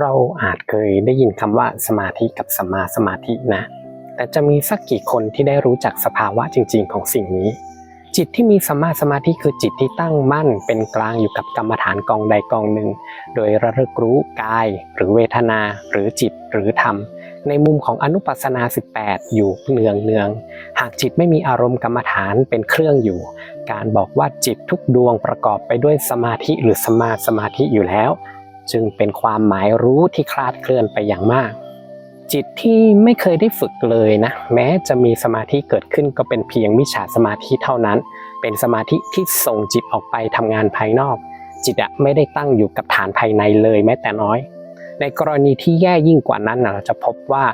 เราอาจเคยได้ยินคำว่าสมาธิกับสัมมาสมาธินะ แต่จะมีสักกี่คนที่ได้รู้จักสภาวะจริง ๆ ของสิ่งนี้ จิตที่มีสัมมาสมาธิคือจิตที่ตั้งมั่น เป็นกลางอยู่กับกรรมฐานกองใดกองหนึ่ง โดยระลึกรู้กาย หรือเวทนา หรือจิตหรือธรรม ในมุมของอนุปัสสนา 18 อยู่เนืองเนืองๆหากจิตไม่มีอารมณ์กรรมฐานเป็นเครื่องอยู่ การบอกว่าจิตทุกดวงประกอบไปด้วยสมาธิหรือสมมาสมาธิอยู่แล้ว จึงเป็นความหมายรู้ที่คลาดเคลื่อนไปอย่างมาก จิตที่ไม่เคยได้ฝึกเลยนะ แม้จะมีสมาธิเกิดขึ้นก็เป็นเพียงมิจฉาสมาธิเท่านั้น เป็นสมาธิที่ส่งจิตออกไปทำงานภายนอก จิตอะไม่ได้ตั้งอยู่กับฐานภายในเลยแม้แต่น้อย ในกรณีที่แย่ยิ่งกว่านั้นเราจะพบว่า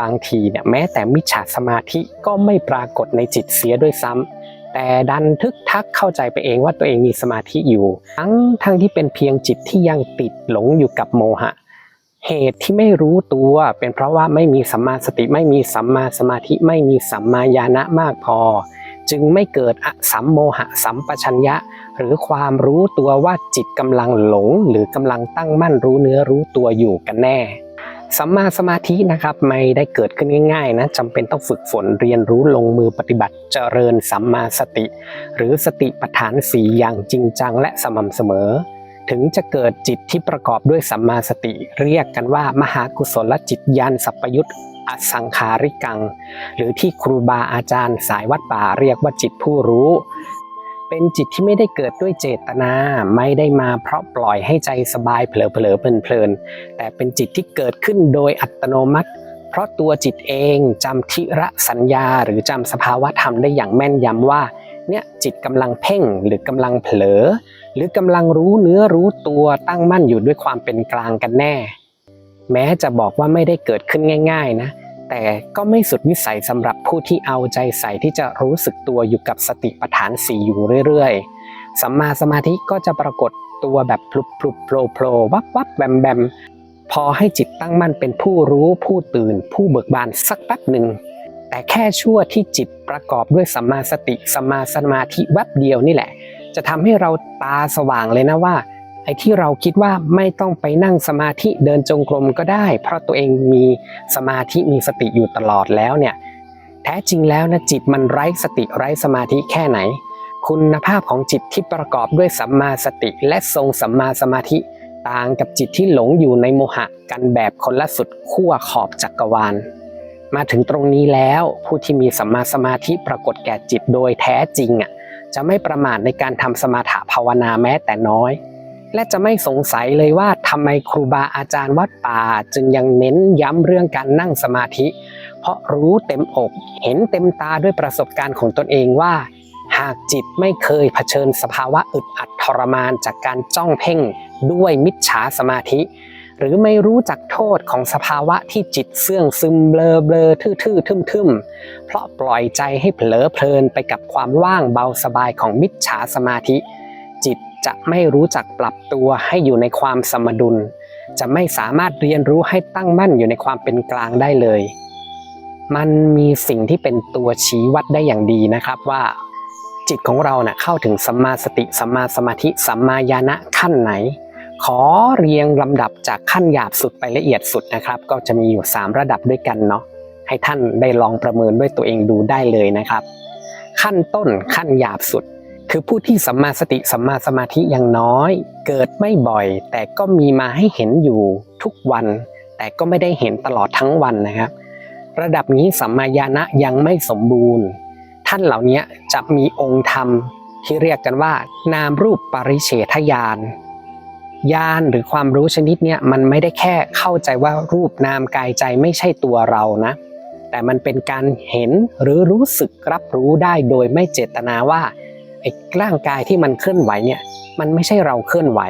บางทีเนี่ยแม้แต่มิจฉาสมาธิก็ไม่ปรากฏในจิตเสียด้วยซ้ำ แต่ดันทึกทักเข้าใจไปเองว่าตัวเองมีสมาธิอยู่ ทั้งทั้งที่เป็นเพียงจิตที่ยังติดหลงอยู่กับโมหะ เหตุที่ไม่รู้ตัวเป็นเพราะว่าไม่มีสัมมาสติไม่มีสัมมาสมาธิไม่มีสัมมาญาณะมากพอ จึงไม่เกิดอสัมโมหะสัมปชัญญะ หรือความรู้ตัวว่าจิตกำลังหลงหรือกำลังตั้งมั่นรู้เนื้อรู้ตัวอยู่กันแน่ สัมมาสมาธินะครับไม่ได้เกิดขึ้นง่ายๆนะจำเป็นต้องฝึกฝนเรียนรู้ลงมือปฏิบัติเจริญสัมมาสติ หรือสติปัฏฐานสีอย่างจริงจังและสม่ำเสมอ ถึงจะเกิดจิตที่ประกอบด้วยสัมมาสติ เรียกกันว่ามหากุศลจิตยานสัพยุตอสังขาริกัง หรือที่ครูบาอาจารย์สายวัดป่าเรียกว่าจิตผู้รู้ เป็นจิตที่ไม่ได้เกิดด้วยเจตนา ไม่ได้มาเพราะปล่อยให้ใจสบายเผลอเผลอเพลินเพลินๆแต่เป็นจิตที่เกิดขึ้นโดยอัตโนมัติ เพราะตัวจิตเองจำทิระสัญญาหรือจำสภาวะธรรมได้อย่างแม่นยำว่าเนี่ยจิตกำลังเพ่งหรือกำลังเผลอ หรือกำลังรู้เนื้อรู้ตัวตั้งมั่นอยู่ด้วยความเป็นกลางกันแน่ แม้จะบอกว่าไม่ได้เกิดขึ้นง่าย ๆ นะ แต่ก็ไม่สุดวิสัยสำหรับผู้ที่เอาใจใส่ที่จะรู้สึกตัวอยู่กับสติปัฏฐานสี่อยู่เรื่อยๆ สัมมาสมาธิก็จะปรากฏตัวแบบพลุบพลุบโผล่โผล่วับวับแบมแบมพอให้จิตตั้งมั่นเป็นผู้รู้ผู้ตื่น ผู้เบิกบานสักแป๊บหนึ่ง แต่แค่ชั่วที่จิตประกอบด้วยสัมมาสติสัมมาสมาธิแวบเดียวนี่แหละ จะทำให้เราตาสว่างเลยนะว่า ไอ้ที่เราคิดว่าไม่ต้องไปนั่งสมาธิเดินจงกรมก็ได้ เพราะตัวเองมีสมาธิมีสติอยู่ตลอดแล้วเนี่ยแท้จริงแล้วนะจิตมันไร้สติไร้สมาธิแค่ไหน คุณภาพของจิตที่ประกอบด้วยสัมมาสติและทรงสัมมาสมาธิ ต่างกับจิตที่หลงอยู่ในโมหะกันแบบคนละสุดขั้วขอบจักรวาล มาถึงตรงนี้แล้วผู้ที่มีสัมมาสมาธิปรากฏแก่จิตโดยแท้จริงอะจะไม่ประมาทในการทำสมาถภาวนาแม้แต่น้อย และจะไม่สงสัยเลยว่าทำไมครูบาอาจารย์วัดป่าจึงยังเน้นย้ำเรื่องการนั่งสมาธิ เพราะรู้เต็มอก เห็นเต็มตาด้วยประสบการณ์ของตนเองว่า หากจิตไม่เคยเผชิญสภาวะอึดอัดทรมานจากการจ้องเพ่งด้วยมิจฉาสมาธิ หรือไม่รู้จักโทษของสภาวะที่จิตเสื่องซึมเบลอเบลอทื่อทื่อทึมทึมเพราะปล่อยใจให้เผลอเพลินไปกับความว่างเบาสบายของมิจฉาสมาธิ จะไม่รู้จักปรับตัวให้อยู่ในความสมดุล จะไม่สามารถเรียนรู้ให้ตั้งมั่นอยู่ในความเป็นกลางได้เลย มันมีสิ่งที่เป็นตัวชี้วัดได้อย่างดีนะครับว่า จิตของเราเนะ่ะเข้าถึงสัมมาสติสัมมาสมาธิสัมมาญาณะขั้นไหน ขอเรียงลำดับจากขั้นหยาบสุดไปละเอียดสุดนะครับ ก็จะมีอยู่ 3 ระดับด้วยกันเนาะให้ท่านได้ลองประเมินด้วยตัวเองดูได้เลยนะครับ ขั้นต้นขั้นหยาบสุด คือผู้ที่สัมมาสติสัมมาสมาธิยังน้อย เกิดไม่บ่อย แต่ก็มีมาให้เห็นอยู่ทุกวัน แต่ก็ไม่ได้เห็นตลอดทั้งวันนะครับ ระดับนี้สัมมาญาณะยังไม่สมบูรณ์ ท่านเหล่านี้จะมีองค์ธรรมที่เรียกกันว่า นามรูปปริเฉทญาณญาณหรือความรู้ชนิดเนี้ยมันไม่ได้แค่เข้าใจว่ารูปนามกายใจไม่ใช่ตัวเรานะ แต่มันเป็นการเห็นหรือรู้สึกรับรู้ได้โดยไม่เจตนาว่า ไอ้ร่างกายที่มันเคลื่อนไหวเนี่ย มันไม่ใช่เราเคลื่อนไหว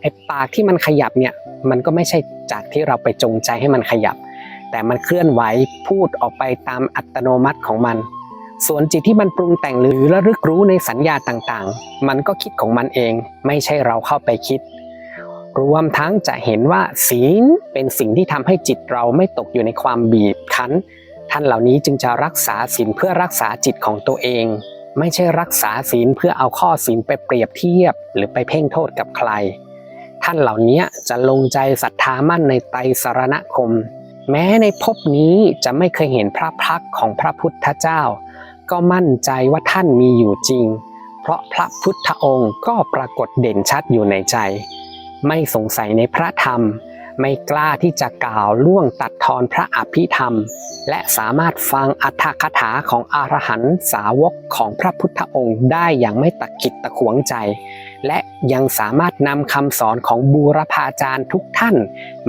ไอ้ปากที่มันขยับเนี่ย มันก็ไม่ใช่จากที่เราไปจงใจให้มันขยับ แต่มันเคลื่อนไหวพูดออกไปตามอัตโนมัติของมัน ส่วนจิตที่มันปรุงแต่งหรือระลึกรู้ในสัญญาต่างๆ มันก็คิดของมันเอง ไม่ใช่เราเข้าไปคิด รวมทั้งจะเห็นว่าศีลเป็นสิ่งที่ทำให้จิตเราไม่ตกอยู่ในความบีบคั้น ท่านเหล่านี้จึงจะรักษาศีลเพื่อรักษาจิตของตัวเอง ไม่ใช่รักษาศีลเพื่อเอาข้อศีลไปเปรียบเทียบ หรือไปเพ่งโทษกับใคร ท่านเหล่านี้จะลงใจศรัทธามั่นในไตรสรณคม แม้ในภพนี้จะไม่เคยเห็นพระพักของพระพุทธเจ้า ก็มั่นใจว่าท่านมีอยู่จริง เพราะพระพุทธองค์ก็ปรากฏเด่นชัดอยู่ในใจ ไม่สงสัยในพระธรรม ไม่กล้าที่จะกล่าวล่วงตัดทอนพระอภิธรรม และสามารถฟังอัธคถาของอรหันตสาวกของพระพุทธองค์ได้อย่างไม่ตะกิดตะขวงใจ และยังสามารถนำคำสอนของบูรพาจารย์ทุกท่าน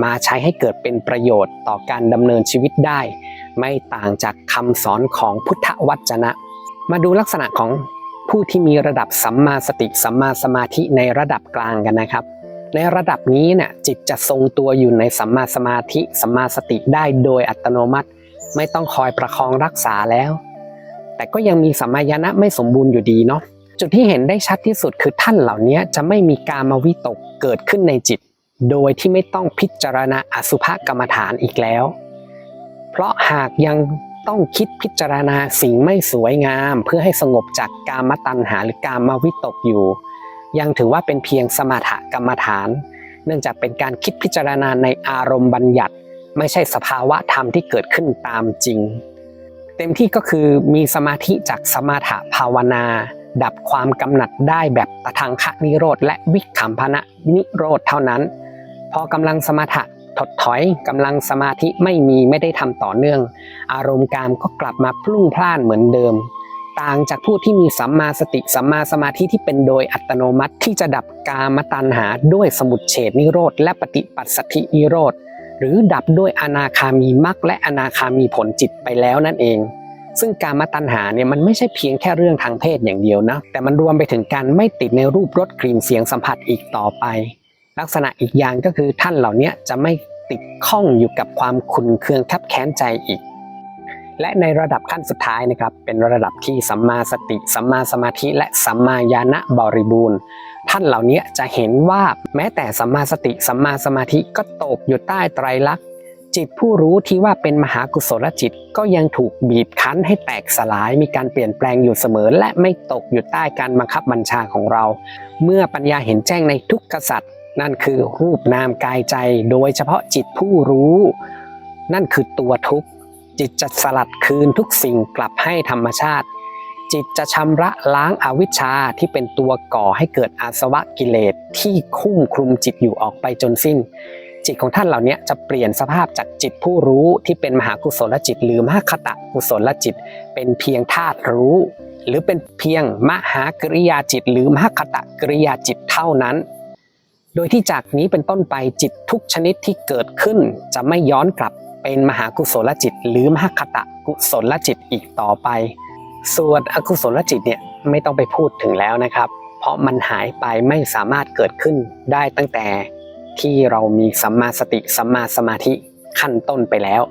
มาใช้ให้เกิดเป็นประโยชน์ต่อการดำเนินชีวิตได้ ไม่ต่างจากคำสอนของพุทธวจนะ มาดูลักษณะของผู้ที่มีระดับสัมมาสติสัมมาสมาธิในระดับกลางกันนะครับ ในระดับนี้เนี่ยจิตจะทรงตัวอยู่ในสัมมาสมาธิสัมมาสติได้โดยอัตโนมัติ ไม่ต้องคอยประคองรักษาแล้ว แต่ก็ยังมีสัมมาญาณะไม่สมบูรณ์อยู่ดีเนาะจุดที่เห็นได้ชัดที่สุดคือท่านเหล่านี้จะไม่มีการมาวิตกเกิดขึ้นในจิต โดยที่ไม่ต้องพิจารณาอสุภกรรมฐานอีกแล้ว เพราะหากยังต้องคิดพิจารณาสิ่งไม่สวยงาม เพื่อให้สงบจากกามตัณหาหรือกามวิตกอยู่ ยังถือว่าเป็นเพียงสมถกรรมฐาน เนื่องจากเป็นการคิดพิจารณาในอารมณ์บัญญัติ ไม่ใช่สภาวะธรรมที่เกิดขึ้นตามจริง เต็มที่ก็คือมีสมาธิจากสมาถภาวนา ดับความกำหนัดได้แบบตะทังคะนิโรธและวิคัมพนะนิโรธเท่านั้น พอกำลังสมถะถดถอยกำลังสมาธิไม่มีไม่ได้ทำต่อเนื่อง อารมณ์กามก็กลับมาพลุ่งพล่านเหมือนเดิม ต่างจากผู้ที่มีสัมมาสติสัมมาสมาธิที่เป็นโดยอัตโนมัติที่จะดับกามตัณหาด้วยสมุดเฉดนิโรธและปฏิปัสสธินิโรธหรือดับด้วยอนาคามีมรรคและอนาคามีผลจิตไปแล้วนั่นเอง ซึ่งการมตัณหาเนี่ยมันไม่ใช่เพียงแค่เรื่องทางเพศอย่างเดียวนะ แต่มันรวมไปถึงการไม่ติดในรูปรสกลิ่นเสียงสัมผัสอีกต่อไป ลักษณะอีกอย่างก็คือท่านเหล่านี้จะไม่ติดข้องอยู่กับความขุนเคืองคับแค้นใจอีก และในระดับขั้นสุดท้ายนะครับ เป็นระดับที่สัมมาสติ สัมมาสมาธิ และสัมมาญาณบริบูรณ์ ท่านเหล่านี้จะเห็นว่าแม้แต่สัมมาสติ สัมมาสมาธิก็ตกอยู่ใต้ไตรลักษณ์จิตผู้รู้ที่ว่าเป็นมหากุศลจิตก็ยังถูกบีบคั้นให้แตกสลายมีการเปลี่ยนแปลงอยู่เสมอ และไม่ตกอยู่ใต้การบังคับบัญชาของเรา เมื่อปัญญาเห็นแจ้งในทุกขสัตว์นั่นคือรูปนามกายใจ โดยเฉพาะจิตผู้รู้ นั่นคือตัวทุกข์ จิตจะสลัดคืนทุกสิ่งกลับให้ธรรมชาติ จิตจะชำระล้างอาวิชชาที่เป็นตัวก่อให้เกิดอาสวะกิเลสที่คุ้มคลุมจิตอยู่ออกไปจนสิ้น จิตของท่านเหล่านี้จะเปลี่ยนสภาพจากจิตผู้รู้ที่เป็นมหากุศลจิต หรือมหาคตะกุศลจิต เป็นเพียงธาตุรู้ หรือเป็นเพียงมหากริยาจิต หรือมหคตะกริยาจิตเท่านั้นโดยที่จากนี้เป็นต้นไปจิตทุกชนิดที่เกิดขึ้นจะไม่ย้อนกลับ เป็นมหากุศลจิต หรือมหคตะกุศลจิตอีกต่อไป ส่วนอกุศลจิตเนี่ยไม่ต้องไปพูดถึงแล้วนะครับ เพราะมันหายไปไม่สามารถเกิดขึ้นได้ตั้งแต่ที่เรามีสัมมาสติสัมมาสมาธิขั้นต้นไปแล้ว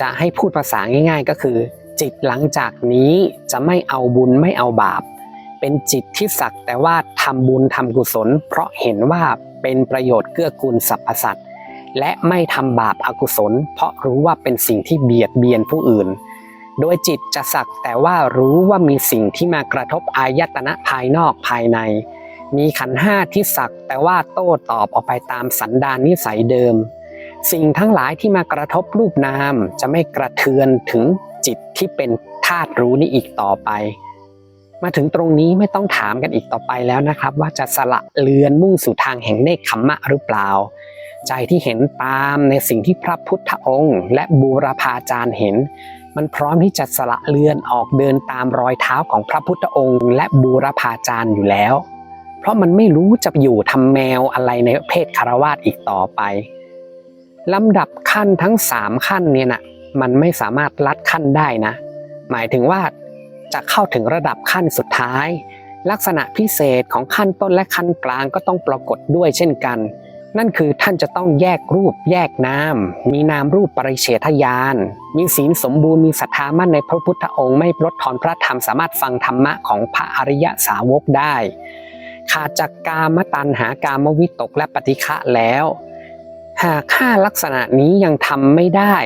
จะให้พูดภาษาง่าย ๆ ก็คือ จิตหลังจากนี้จะไม่เอาบุญไม่เอาบาป เป็นจิตที่สักแต่ว่าทำบุญทำกุศล เพราะเห็นว่าเป็นประโยชน์เกื้อกูลสรรพสัตว์ และไม่ทำบาปอากุศล เพราะรู้ว่าเป็นสิ่งที่เบียดเบียนผู้อื่น โดยจิตจะสักแต่ว่ารู้ว่ามีสิ่งที่มากระทบอายตนะภายนอกภายใน มีขันห้าที่สักแต่ว่าโต้ตอบออกไปตามสันดานนิสัยเดิม สิ่งทั้งหลายที่มากระทบรูปนามจะไม่กระเทือนถึงจิตที่เป็นธาตุรู้นี้อีกต่อไปมาถึงตรงนี้ไม่ต้องถามกันอีกต่อไปแล้วนะครับ ว่าจะสละเลือนมุ่งสู่ทางแห่งเนคขมมะหรือเปล่า ใจที่เห็นตามในสิ่งที่พระพุทธองค์ และบูรพาจารย์เห็น มันพร้อมที่จะสละเลือนออกเดินตามรอยเท้าของพระพุทธองค์ และบูรพาจารย์อยู่แล้ว เพราะมันไม่รู้จะอยู่ทำแมวอะไรในเพศคารวาสอีกต่อไปลำดับขั้นทั้งสามขั้นเนี่ยนะมันไม่สามารถลัดขั้นได้นะ หมายถึงว่าจะเข้าถึงระดับขั้นสุดท้าย ลักษณะพิเศษของขั้นต้นและขั้นกลางก็ต้องปรากฏด้วยเช่นกัน นั่นคือท่านจะต้องแยกรูปแยกนาม มีนามรูปปริเฉทญาณมีศีลสมบูรณ์มีศรัทธามั่นในพระพุทธองค์ไม่ลดทอนพระธรรมสามารถฟังธรรมะของพระอริยสาวกได้ ขาดจากกามตัณหากามวิตกและปฏิฆะแล้ว หากห้าลักษณะนี้ยังทำไม่ได้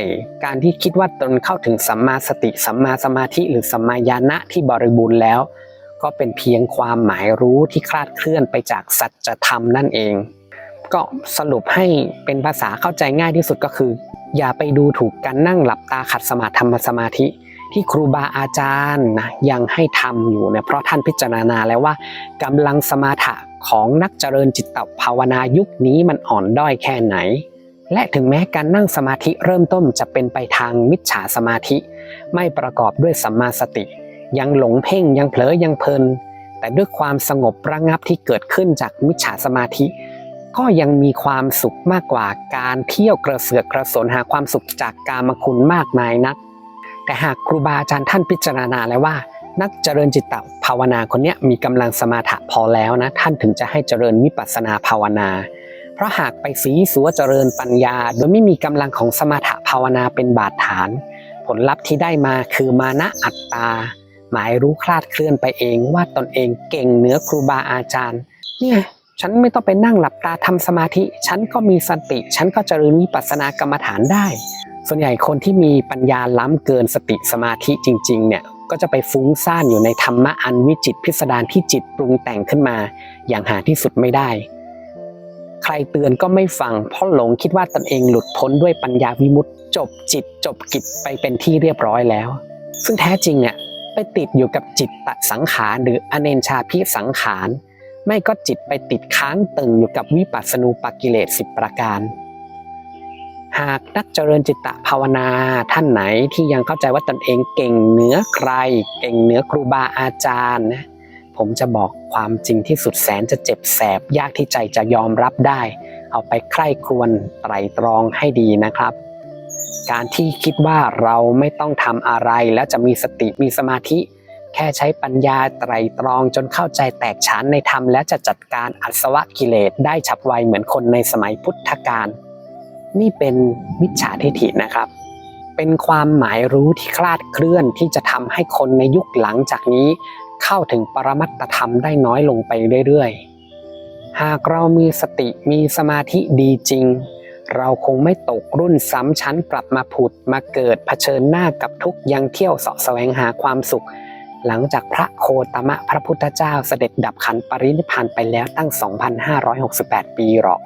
การที่คิดว่าตนเข้าถึงสัมมาสติสัมมาสมาธิหรือสัมมาญาณะที่บริบูรณ์แล้ว ก็เป็นเพียงความหมายรู้ที่คลาดเคลื่อนไปจากสัจธรรมนั่นเอง ก็สรุปให้เป็นภาษาเข้าใจง่ายที่สุดก็คือ อย่าไปดูถูกการนั่งหลับตาขัดสมาธิธรรมสมาธิ ที่ครูบาอาจารย์นะยังให้ทำอยู่เนี่ยเพราะท่านพิจารณาแล้วว่ากำลังสมาถะของนักเจริญจิตภาวนายุคนี้มันอ่อนด้อยแค่ไหน และถึงแม้การนั่งสมาธิเริ่มต้นจะเป็นไปทางมิจฉาสมาธิ ไม่ประกอบด้วยสัมมาสติ ยังหลงเพ่งยังเผลอยังเพลินแต่ด้วยความสงบระงับที่เกิดขึ้นจากมิจฉาสมาธิ ก็ยังมีความสุขมากกว่าการเที่ยวกระเสือกกระสนหาความสุขจากกามคุณมากมายนัก แต่หากครูบาอาจารย์ท่านพิจารณาแล้วว่า นักเจริญจิตตภาวนาคนนี้มีกำลังสมาธิพอแล้วนะท่านถึงจะให้เจริญวิปัสสนาภาวนา เพราะหากไปสีสัวเจริญปัญญา โดยไม่มีกำลังของสมถภาวนาเป็นบาดฐาน ผลลัพธ์ที่ได้มาคือมานะอัตตา หมายรู้คลาดเคลื่อนไปเองว่าตนเองเก่งเหนือครูบาอาจารย์เนี่ย ฉันไม่ต้องไปนั่งหลับตาทำสมาธิ ฉันก็มีสติ ฉันก็เจริญวิปัสสนากรรมฐานได้ ส่วนใหญ่คนที่มีปัญญาล้ำเกินสติสมาธิจริงๆ เนี่ยก็จะไปฟุ้งซ่านอยู่ในธรรมะอันวิจิตพิสดารที่จิตปรุงแต่งขึ้นมา อย่างหาที่สุดไม่ได้ ใครเตือนก็ไม่ฟัง เพราะหลงคิดว่าตนเองหลุดพ้นด้วยปัญญาวิมุตติจบจิตจบกิจไปเป็นที่เรียบร้อยแล้ว ซึ่งแท้จริงเนี่ยไปติดอยู่กับจิตตสังขารหรืออเนนชาพิสังขาร ไม่ก็จิตไปติดค้างตึงอยู่กับวิปัสสนูปกิเลสสิบประการ หากนักเจริญจิตตภาวนาท่านไหนที่ยังเข้าใจว่าตนเองเก่งเหนือใคร เก่งเหนือครูบาอาจารย์นะผมจะบอกความจริงที่สุดแสนจะเจ็บแสบ ยากที่ใจจะยอมรับได้ เอาไปใคร่ครวญไตรตรองให้ดีนะครับ การที่คิดว่าเราไม่ต้องทำอะไรแล้วจะมีสติมีสมาธิ แค่ใช้ปัญญาไตรตรองจนเข้าใจแตกฉานในธรรมและจะจัดการอัศวะกิเลสได้ฉับไวเหมือนคนในสมัยพุทธกาลนี่เป็นมิจฉาทิฐินะครับ เป็นความหมายรู้ที่คลาดเคลื่อนที่จะทำให้คนในยุคหลังจากนี้ เข้าถึงปรมัตธรรมได้น้อยลงไปเรื่อยๆ หากเรามีสติมีสมาธิดีจริง เราคงไม่ตกรุ่นซ้ำชั้นกลับมาผุดมาเกิดเผชิญหน้ากับทุกยังเที่ยวเสาะแสวงหาความสุข หลังจากพระโคตมะพระพุทธเจ้าเสด็จดับขันปรินิพานไปแล้วตั้ง 2,568 ปีหรอก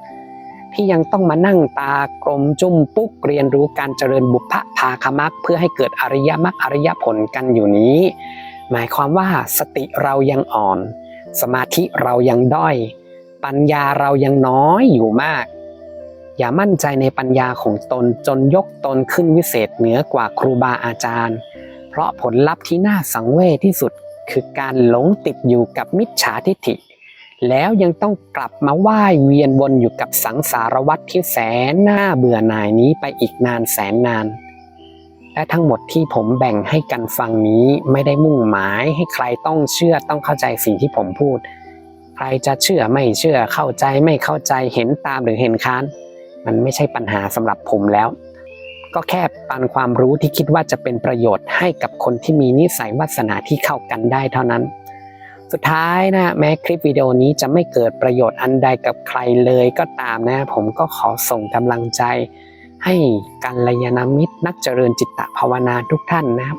ที่ยังต้องมานั่งตากลมจุ้มปุ๊กเรียนรู้การเจริญบุพภาคมักเพื่อให้เกิดอริยมรรคอริยผลกันอยู่นี้ หมายความว่าสติเรายังอ่อน สมาธิเรายังด้อย ปัญญาเรายังน้อยอยู่มากอย่ามั่นใจในปัญญาของตนจนยกตนขึ้นวิเศษเหนือกว่าครูบาอาจารย์ เพราะผลลัพธ์ที่น่าสังเวชที่สุด คือการหลงติดอยู่กับมิจฉาทิฏฐิ แล้วยังต้องกลับมาว่ายเวียนวนอยู่กับสังสารวัฏที่แสนน่าเบื่อหน่ายนี้ไปอีกนานแสนนาน และทั้งหมดที่ผมแบ่งให้กันฟังนี้ไม่ได้มุ่งหมายให้ใครต้องเชื่อต้องเข้าใจสิ่งที่ผมพูด ใครจะเชื่อไม่เชื่อเข้าใจไม่เข้าใจเห็นตามหรือเห็นค้าน มันไม่ใช่ปัญหาสำหรับผมแล้ว ก็แค่ปันความรู้ที่คิดว่าจะเป็นประโยชน์ให้กับคนที่มีนิสัยวาสนาที่เข้ากันได้เท่านั้น สุดท้ายนะแม้คลิปวิดีโอนี้จะไม่เกิดประโยชน์อันใดกับใครเลยก็ตามนะ ผมก็ขอส่งกำลังใจ ให้กัลยาณมิตรนักเจริญจิตตภาวนาทุกท่านนะครับ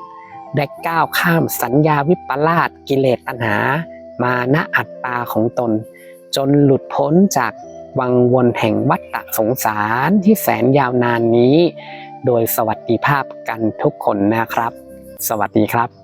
ได้ก้าวข้ามสัญญาวิปลาสกิเลสตัณหา มานะอัตตาของตน จนหลุดพ้นจากวังวนแห่งวัฏฏะสงสารที่แสนยาวนานนี้ โดยสวัสดิภาพกันทุกคนนะครับ สวัสดีครับ